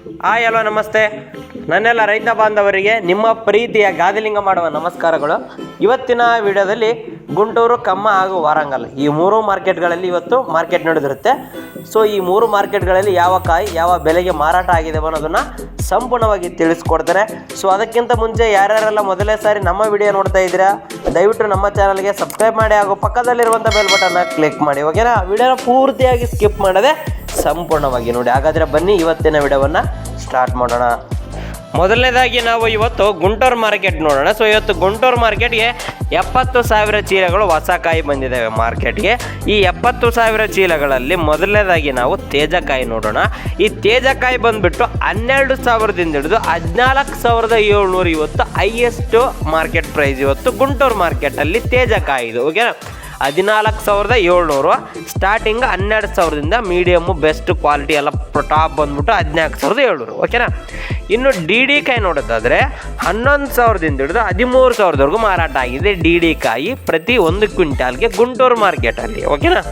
Hi, hello, ನಮಸ್ತೆ. ನನ್ನೆಲ್ಲ ರೈತ ಬಾಂಧವರಿಗೆ ನಿಮ್ಮ ಪ್ರೀತಿಯ ಗಾದಿಲಿಂಗ ಮಾಡುವ ನಮಸ್ಕಾರಗಳು. ಇವತ್ತಿನ ವಿಡಿಯೋದಲ್ಲಿ ಗುಂಟೂರು, ಕಮ್ಮ ಹಾಗೂ ವಾರಂಗಲ್ ಈ ಮೂರು ಮಾರ್ಕೆಟ್ಗಳಲ್ಲಿ ಇವತ್ತು ಮಾರ್ಕೆಟ್ ನಡೆದಿರುತ್ತೆ. ಸೊ, ಈ ಮೂರು ಮಾರ್ಕೆಟ್ಗಳಲ್ಲಿ ಯಾವ ಕಾಯಿ, ಯಾವ ಬೆಲೆಗೆ ಮಾರಾಟ ಆಗಿದೆ ಅನ್ನೋದನ್ನು ಸಂಪೂರ್ಣವಾಗಿ ತಿಳಿಸ್ಕೊಡ್ತಾರೆ. ಸೊ, ಅದಕ್ಕಿಂತ ಮುಂಚೆ ಯಾರ್ಯಾರೆಲ್ಲ ಮೊದಲೇ ಸಾರಿ ನಮ್ಮ ವಿಡಿಯೋ ನೋಡ್ತಾ ಇದ್ದೀರಾ, ದಯವಿಟ್ಟು ನಮ್ಮ ಚಾನಲ್ಗೆ ಸಬ್ಸ್ಕ್ರೈಬ್ ಮಾಡಿ ಹಾಗೂ ಪಕ್ಕದಲ್ಲಿರುವಂಥ ಬೆಲ್ ಬಟನ್ನ ಕ್ಲಿಕ್ ಮಾಡಿ. ಓಕೆನಾ? ವಿಡಿಯೋನ ಪೂರ್ತಿಯಾಗಿ ಸ್ಕಿಪ್ ಮಾಡದೆ ಸಂಪೂರ್ಣವಾಗಿ ನೋಡಿ. ಹಾಗಾದರೆ ಬನ್ನಿ, ಇವತ್ತಿನ ವಿಡಿಯೋವನ್ನು ಸ್ಟಾರ್ಟ್ ಮಾಡೋಣ. ಮೊದಲನೇದಾಗಿ ನಾವು ಇವತ್ತು ಗುಂಟೂರು ಮಾರ್ಕೆಟ್ ನೋಡೋಣ. ಸೊ ಇವತ್ತು ಗುಂಟೂರು ಮಾರ್ಕೆಟ್ಗೆ ಎಪ್ಪತ್ತು ಸಾವಿರ ಚೀಲಗಳು ಹೊಸ ಕಾಯಿ ಬಂದಿದ್ದಾವೆ ಮಾರ್ಕೆಟ್ಗೆ. ಈ ಎಪ್ಪತ್ತು ಸಾವಿರ ಚೀಲಗಳಲ್ಲಿ ಮೊದಲನೇದಾಗಿ ನಾವು ತೇಜಕಾಯಿ ನೋಡೋಣ. ಈ ತೇಜಕಾಯಿ ಬಂದುಬಿಟ್ಟು ಹನ್ನೆರಡು ಸಾವಿರದಿಂದ ಹಿಡಿದು ಹದಿನಾಲ್ಕು ಸಾವಿರದ ಏಳ್ನೂರು ಇವತ್ತು ಹೈಯೆಸ್ಟು ಮಾರ್ಕೆಟ್ ಪ್ರೈಸ್ ಇವತ್ತು ಗುಂಟೂರು ಮಾರ್ಕೆಟಲ್ಲಿ ತೇಜಕಾಯಿ ಇದು ಓಕೆನಾ ಹದಿನಾಲ್ಕು ಸಾವಿರದ ಏಳ್ನೂರು. ಸ್ಟಾರ್ಟಿಂಗ್ ಹನ್ನೆರಡು ಸಾವಿರದಿಂದ ಮೀಡಿಯಮ್ಮು ಬೆಸ್ಟ್ ಕ್ವಾಲಿಟಿ ಎಲ್ಲ ಟಾಪ್ ಬಂದ್ಬಿಟ್ಟು ಹದಿನಾಲ್ಕು ಸಾವಿರದ ಏಳ್ನೂರು. ಓಕೆನಾ ಇನ್ನು ಡಿ ಡಿ ಕಾಯಿ ನೋಡೋದಾದರೆ ಹನ್ನೊಂದು ಸಾವಿರದಿಂದ ಹಿಡಿದು ಹದಿಮೂರು ಸಾವಿರದವರೆಗೂ ಮಾರಾಟ ಆಗಿದೆ ಡಿ ಡಿ ಕಾಯಿ ಪ್ರತಿ ಒಂದು ಕ್ವಿಂಟಾಲ್ಗೆ ಗುಂಟೂರು ಮಾರ್ಕೆಟಲ್ಲಿ ಓಕೆನಾ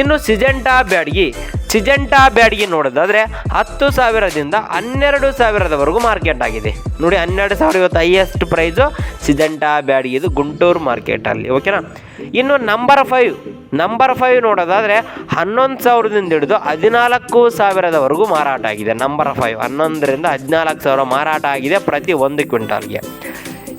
ಇನ್ನು ಸಿಜೆಂಟಾ ಬ್ಯಾಡ್ಗಿ ಸಿಜೆಂಟಾ ಬ್ಯಾಡ್ಗಿ ನೋಡೋದಾದರೆ ಹತ್ತು ಸಾವಿರದಿಂದ ಹನ್ನೆರಡು ಸಾವಿರದವರೆಗೂ ಮಾರ್ಕೆಟ್ ಆಗಿದೆ. ನೋಡಿ ಹನ್ನೆರಡು ಸಾವಿರ ಇವತ್ತು ಹೈಯೆಸ್ಟ್ ಪ್ರೈಸು ಸಿಜೆಂಟಾ ಬ್ಯಾಡ್ಗಿದು ಗುಂಟೂರು ಮಾರ್ಕೆಟಲ್ಲಿ ಓಕೆನಾ ಇನ್ನು ನಂಬರ್ ಫೈವ್ ನಂಬರ್ ಫೈವ್ ನೋಡೋದಾದರೆ ಹನ್ನೊಂದು ಸಾವಿರದಿಂದ ಹಿಡಿದು ಹದಿನಾಲ್ಕು ಸಾವಿರದವರೆಗೂ ಮಾರಾಟ ಆಗಿದೆ. ನಂಬರ್ ಫೈವ್ ಹನ್ನೊಂದರಿಂದ ಹದಿನಾಲ್ಕು ಸಾವಿರ ಮಾರಾಟ ಆಗಿದೆ ಪ್ರತಿ ಒಂದು ಕ್ವಿಂಟಾಲ್ಗೆ.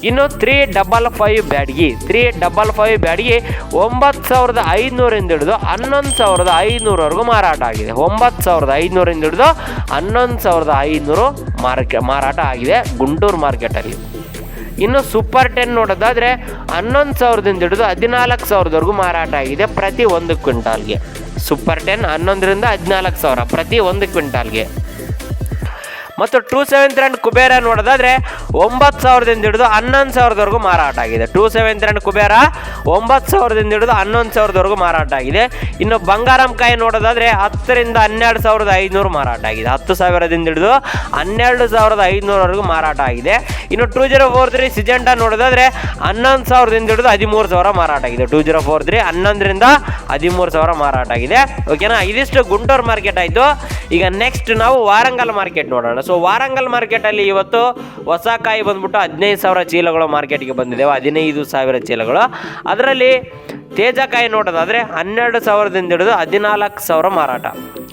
ಇನ್ನು three double five Byadgi, three double five Byadgi ಒಂಬತ್ತು ಸಾವಿರದ ಐದುನೂರಿಂದ ಹಿಡಿದು ಹನ್ನೊಂದು ಸಾವಿರದ ಐದುನೂರವರೆಗೂ ಮಾರಾಟ ಆಗಿದೆ. ಒಂಬತ್ತು ಸಾವಿರದ ಐದುನೂರಿಂದ ಹಿಡಿದು ಹನ್ನೊಂದು ಸಾವಿರದ ಐದುನೂರು ಮಾರ್ಕೆ, ಮಾರಾಟ ಆಗಿದೆ ಗುಂಟೂರು ಮಾರ್ಕೆಟಲ್ಲಿ ಇನ್ನು ಸೂಪರ್ ಟೆನ್ ನೋಡೋದಾದರೆ ಹನ್ನೊಂದು ಸಾವಿರದಿಂದ ಹಿಡಿದು ಹದಿನಾಲ್ಕು ಸಾವಿರದವರೆಗೂ ಮಾರಾಟ ಆಗಿದೆ ಪ್ರತಿ ಒಂದು ಕ್ವಿಂಟಾಲ್ಗೆ. ಸೂಪರ್ ಟೆನ್ ಹನ್ನೊಂದರಿಂದ ಹದಿನಾಲ್ಕು ಸಾವಿರ ಪ್ರತಿ ಒಂದು ಕ್ವಿಂಟಾಲ್ಗೆ. ಮತ್ತು ಟೂ ಸೆವೆನ್ ತ್ರೀ ಕುಬೇರ ನೋಡೋದಾದರೆ ಒಂಬತ್ತು ಸಾವಿರದಿಂದ ಹಿಡಿದು ಹನ್ನೊಂದು ಸಾವಿರದವರೆಗೂ ಮಾರಾಟ ಆಗಿದೆ. ಟೂ ಸೆವೆನ್ ತ್ರೀ ಕುಬೇರ ಒಂಬತ್ತು ಸಾವಿರದಿಂದ ಹಿಡಿದು ಹನ್ನೊಂದು ಸಾವಿರದವರೆಗೂ ಮಾರಾಟ ಆಗಿದೆ. ಇನ್ನು ಬಂಗಾರಂ ಕಾಯಿ ನೋಡೋದಾದರೆ ಹತ್ತರಿಂದ ಹನ್ನೆರಡು ಸಾವಿರದ ಐದುನೂರು ಮಾರಾಟ ಆಗಿದೆ. ಹತ್ತು ಸಾವಿರದಿಂದ ಹಿಡಿದು ಹನ್ನೆರಡು ಸಾವಿರದ ಐದುನೂರವರೆಗೂ ಮಾರಾಟ ಆಗಿದೆ. ಇನ್ನು two zero four three Syngenta ನೋಡೋದಾದ್ರೆ ಹನ್ನೊಂದು ಸಾವಿರದಿಂದ ಹಿಡಿದು ಹದಿಮೂರು ಸಾವಿರ ಮಾರಾಟ ಆಗಿದೆ. ಟೂ ಜೀರೋ ಫೋರ್ ತ್ರೀ ಹನ್ನೊಂದರಿಂದ ಹದಿಮೂರು ಸಾವಿರ ಮಾರಾಟ ಆಗಿದೆ. ಓಕೆನಾ ಇದಿಷ್ಟು ಗುಂಟೂರು ಮಾರ್ಕೆಟ್ ಆಯಿತು. ಈಗ ನೆಕ್ಸ್ಟ್ ನಾವು ವಾರಂಗಲ್ ಮಾರ್ಕೆಟ್ ನೋಡೋಣ. ಸೊ ವಾರಂಗಲ್ ಮಾರ್ಕೆಟಲ್ಲಿ ಇವತ್ತು ಹೊಸ ಕಾಯಿ ಬಂದ್ಬಿಟ್ಟು ಹದಿನೈದು ಸಾವಿರ ಚೀಲಗಳು ಮಾರ್ಕೆಟ್ಗೆ ಬಂದಿದ್ದೇವೆ ಹದಿನೈದು ಸಾವಿರ ಚೀಲಗಳು. ಅದರಲ್ಲಿ ತೇಜಕಾಯಿ ನೋಡೋದಾದರೆ ಹನ್ನೆರಡು ಸಾವಿರದಿಂದ ಹಿಡಿದು ಹದಿನಾಲ್ಕು ಸಾವಿರ ಮಾರಾಟ.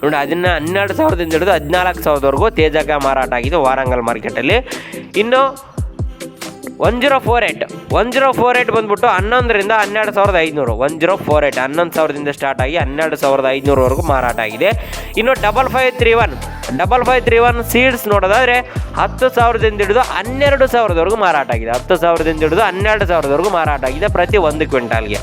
ನೋಡಿ, ಹದಿನ, ಹನ್ನೆರಡು ಸಾವಿರದಿಂದ ಹಿಡಿದು ಹದಿನಾಲ್ಕು ಸಾವಿರದವರೆಗೂ ತೇಜಕಾಯಿ ಮಾರಾಟ ಆಗಿದೆ ವಾರಂಗಲ್ ಮಾರ್ಕೆಟಲ್ಲಿ ಇನ್ನು one zero four eight one zero four eight ಬಂದ್ಬಿಟ್ಟು ಹನ್ನೊಂದರಿಂದ ಹನ್ನೆರಡು ಸಾವಿರದ ಐದುನೂರು. ಒನ್ ಜೀರೋ ಫೋರ್ ಏಯ್ಟ್ ಹನ್ನೊಂದು ಸಾವಿರದಿಂದ ಸ್ಟಾರ್ಟ್ ಆಗಿ ಹನ್ನೆರಡು ಸಾವಿರದ ಐದುನೂರವರೆಗೂ ಮಾರಾಟ ಆಗಿದೆ. ಇನ್ನು double five three one double five three one seeds ನೋಡೋದಾದ್ರೆ ಹತ್ತು ಸಾವಿರದಿಂದ ಹಿಡಿದು ಹನ್ನೆರಡು ಸಾವಿರದವರೆಗೂ ಮಾರಾಟ ಆಗಿದೆ. ಹತ್ತು ಸಾವಿರದಿಂದ ಹಿಡಿದು ಹನ್ನೆರಡು ಸಾವಿರದವರೆಗೂ ಮಾರಾಟ ಆಗಿದೆ ಪ್ರತಿ ಒಂದು ಕ್ವಿಂಟಾಲ್ಗೆ.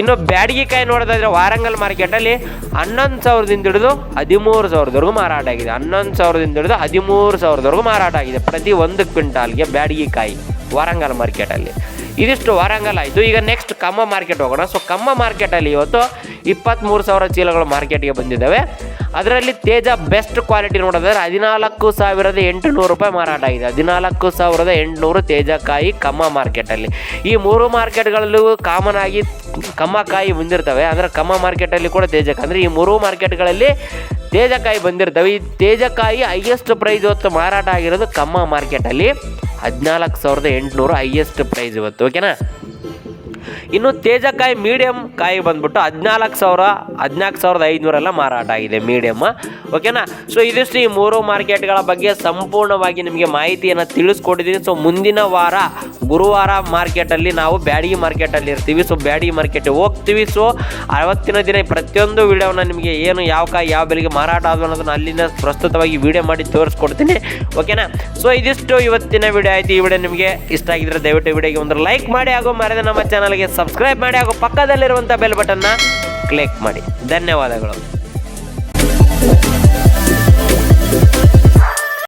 ಇನ್ನು ಬ್ಯಾಡಿಗೆ ಕಾಯಿ ನೋಡೋದಾದ್ರೆ ವಾರಂಗಲ್ ಮಾರ್ಕೆಟಲ್ಲಿ ಹನ್ನೊಂದು ಸಾವಿರದಿಂದ ಹಿಡಿದು ಹದಿಮೂರು ಸಾವಿರದವರೆಗೂ ಮಾರಾಟ ಆಗಿದೆ. ಹನ್ನೊಂದು ಸಾವಿರದಿಂದ ಹಿಡಿದು ಹದಿಮೂರು ಸಾವಿರದವರೆಗೂ ಮಾರಾಟ ಆಗಿದೆ ಪ್ರತಿ ಒಂದು ಕ್ವಿಂಟಾಲ್ಗೆ ಬ್ಯಾಡಿಗೆ ಕಾಯಿ ವಾರಂಗಲ್ ಮಾರ್ಕೆಟಲ್ಲಿ ಇದಿಷ್ಟು ವಾರಂಗಲ್ ಆಯಿತು. ಈಗ ನೆಕ್ಸ್ಟ್ ಕಮ್ಮ ಮಾರ್ಕೆಟ್ ಹೋಗೋಣ. ಸೊ ಕಮ್ಮ ಮಾರ್ಕೆಟಲ್ಲಿ ಇವತ್ತು ಇಪ್ಪತ್ತ್ಮೂರು ಸಾವಿರ ಚೀಲಗಳು ಮಾರ್ಕೆಟ್ಗೆ ಬಂದಿದ್ದಾವೆ. ಅದರಲ್ಲಿ ತೇಜ ಬೆಸ್ಟ್ ಕ್ವಾಲಿಟಿ ನೋಡೋದಾದ್ರೆ ಹದಿನಾಲ್ಕು ಸಾವಿರದ ಎಂಟುನೂರು ರೂಪಾಯಿ ಮಾರಾಟ ಆಗಿದೆ. ಹದಿನಾಲ್ಕು ಸಾವಿರದ ಎಂಟುನೂರು ತೇಜಕಾಯಿ ಕಮ್ಮ ಮಾರ್ಕೆಟಲ್ಲಿ ಈ ಮೂರು ಮಾರ್ಕೆಟ್ಗಳಲ್ಲೂ ಕಾಮನ್ ಆಗಿ ಕಮ್ಮಕಾಯಿ ಬಂದಿರ್ತವೆ. ಅಂದರೆ ಕಮ್ಮ ಮಾರ್ಕೆಟಲ್ಲಿ ಕೂಡ ತೇಜಕಾಯಿ ಅಂದರೆ ಈ ಮೂರು ಮಾರ್ಕೆಟ್ಗಳಲ್ಲಿ ತೇಜಕಾಯಿ ಬಂದಿರ್ತವೆ. ಈ ತೇಜಕಾಯಿ ಹೈಯೆಸ್ಟ್ ಪ್ರೈಸ್ ಇವತ್ತು ಮಾರಾಟ ಆಗಿರೋದು ಕಮ್ಮ ಮಾರ್ಕೆಟಲ್ಲಿ ಹದಿನಾಲ್ಕು ಸಾವಿರದ ಎಂಟುನೂರು ಹೈಯೆಸ್ಟ್ ಪ್ರೈಸ್ ಇವತ್ತು. ಓಕೆನಾ ಇನ್ನು ತೇಜಕಾಯಿ ಮೀಡಿಯಂ ಕಾಯಿ ಬಂದ್ಬಿಟ್ಟು ಹದಿನಾಲ್ಕು ಸಾವಿರ, ಹದಿನಾಲ್ಕು ಸಾವಿರದ ಐದುನೂರೆಲ್ಲ ಮಾರಾಟ ಆಗಿದೆ ಮೀಡಿಯಮ್ಮ ಓಕೆನಾ ಸೊ ಇದಿಷ್ಟು ಈ ಮೂರು ಮಾರ್ಕೆಟ್ಗಳ ಬಗ್ಗೆ ಸಂಪೂರ್ಣವಾಗಿ ನಿಮಗೆ ಮಾಹಿತಿಯನ್ನು ತಿಳಿಸ್ಕೊಟ್ಟಿದ್ದೀನಿ. ಸೊ ಮುಂದಿನ ವಾರ ಗುರುವಾರ ಮಾರ್ಕೆಟಲ್ಲಿ ನಾವು ಬ್ಯಾಡಗಿ ಮಾರ್ಕೆಟಲ್ಲಿ ಇರ್ತೀವಿ. ಸೊ ಬ್ಯಾಡಗಿ ಮಾರ್ಕೆಟ್ ಹೋಗ್ತೀವಿ. ಸೊ ಅವತ್ತಿನ ದಿನ ಪ್ರತಿಯೊಂದು ವಿಡಿಯೋವನ್ನು ನಿಮಗೆ ಏನು, ಯಾವ ಕಾಯಿ, ಯಾವ ಬೆಲೆಗೆ ಮಾರಾಟ ಆದವು ಅನ್ನೋದನ್ನು ಅಲ್ಲಿನ ಪ್ರಸ್ತುತವಾಗಿ ವಿಡಿಯೋ ಮಾಡಿ ತೋರಿಸ್ಕೊಡ್ತೀನಿ. ಓಕೆನಾ ಸೊ ಇದಿಷ್ಟು ಇವತ್ತಿನ ವಿಡಿಯೋ ಆಯಿತು. ಈ ವಿಡಿಯೋ ನಿಮಗೆ ಇಷ್ಟ ಆಗಿದ್ರೆ ದಯವಿಟ್ಟು ವಿಡಿಯೋಗೆ ಒಂದು ಲೈಕ್ ಮಾಡಿ. ಹಾಗೂ ಮರೆದ ನಮ್ಮ ಚಾನಲ್ಗೆ ಸಬ್ಸ್ಕ್ರೈಬ್ ಮಾಡಿ ಹಾಗೂ ಪಕ್ಕದಲ್ಲಿರುವಂಥ ಬೆಲ್ ಬಟನ್ನ ಕ್ಲಿಕ್ ಮಾಡಿ. ಧನ್ಯವಾದಗಳು.